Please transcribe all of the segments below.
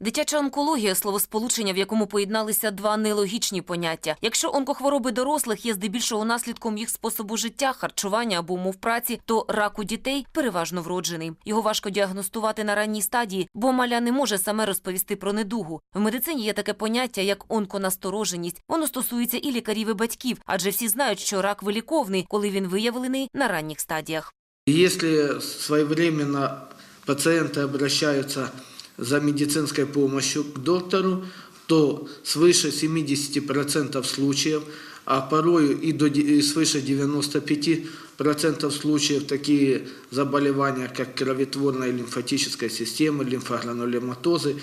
Дитяча онкологія словосполучення, в якому поєдналися два нелогічні поняття. Якщо онкохвороби дорослих є здебільшого наслідком їх способу життя, харчування або умов праці, то рак у дітей переважно вроджений. Його важко діагностувати на ранній стадії, бо маля не може саме розповісти про недугу. В медицині є таке поняття, як онконастороженість. Воно стосується і лікарів, і батьків, адже всі знають, що рак виліковний, коли він виявлений на ранніх стадіях. Если своевременно пациенты обращаются за медицинской помощью к доктору, то свыше 70% случаев, а порою и, до, и свыше 95% случаев такие заболевания, как кроветворная лимфатическая система, лимфогранулематозы,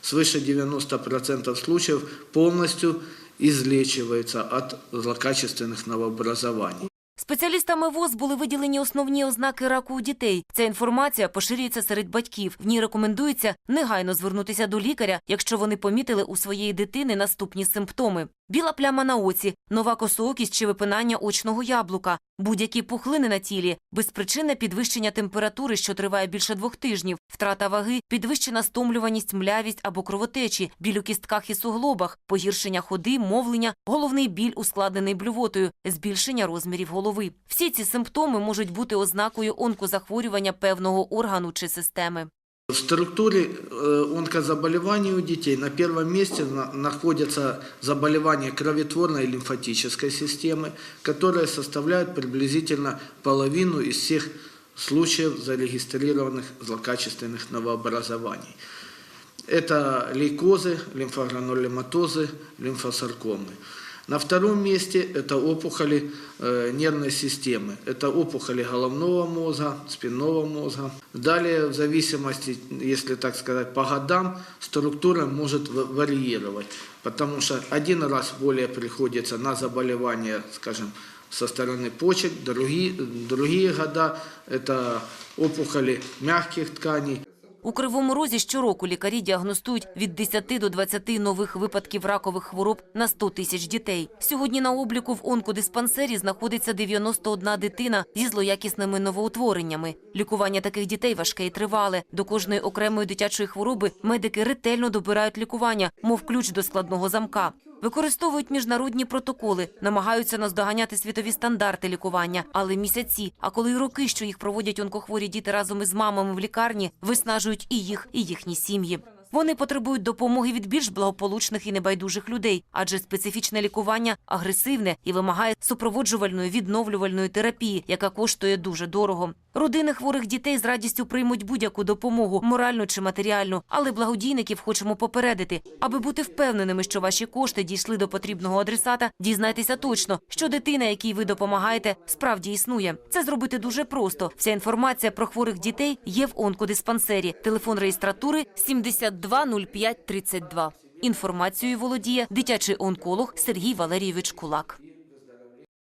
свыше 90% случаев полностью излечиваются от злокачественных новообразований. Спеціалістами ВОЗ були виділені основні ознаки раку у дітей. Ця інформація поширюється серед батьків. В ній рекомендується негайно звернутися до лікаря, якщо вони помітили у своєї дитини наступні симптоми: біла пляма на оці, нова косоокість чи випинання очного яблука, будь-які пухлини на тілі, безпричинне підвищення температури, що триває більше двох тижнів, втрата ваги, підвищена стомлюваність, млявість або кровотечі, біль у кістках і суглобах, погіршення ходи, мовлення, головний біль, ускладнений блювотою, збільшення розмірів голови Всі ці симптоми можуть бути ознакою онкозахворювання певного органу чи системи. В структуре э, онкозаболеваний у детей на первом месте на- находятся заболевания кроветворной и лимфатической системы, которые составляют приблизительно половину из всех случаев зарегистрированных злокачественных новообразований. Это лейкозы, лимфогранулематозы, лимфосаркомы. На втором месте это опухоли э, нервной системы. Это опухоли головного мозга, спинного мозга. Далее, в зависимости, если так сказать, по годам, структура может ва- варьировать. Потому что один раз более приходится на заболевания, скажем, со стороны почек, другие, другие года это опухоли мягких тканей, У Кривому Розі щороку лікарі діагностують від 10 до 20 нових випадків ракових хвороб на 100 тисяч дітей. Сьогодні на обліку в онкодиспансері знаходиться 91 дитина зі злоякісними новоутвореннями. Лікування таких дітей важке і тривале. До кожної окремої дитячої хвороби медики ретельно добирають лікування, мов ключ до складного замка. Використовують міжнародні протоколи, намагаються наздоганяти світові стандарти лікування, але місяці, а коли й роки, що їх проводять онкохворі діти разом із мамами в лікарні, виснажують і їх, і їхні сім'ї. Вони потребують допомоги від більш благополучних і небайдужих людей, адже специфічне лікування агресивне і вимагає супроводжувальної відновлювальної терапії, яка коштує дуже дорого. Родини хворих дітей з радістю приймуть будь-яку допомогу, моральну чи матеріальну, але благодійників хочемо попередити, аби бути впевненими, що ваші кошти дійшли до потрібного адресата. Дізнайтеся точно, що дитина, якій ви допомагаєте, справді існує. Це зробити дуже просто. Вся інформація про хворих дітей є в онкодиспансері. Телефон реєстратури 720532. Інформацією володіє дитячий онколог Сергій Валерійович Кулак.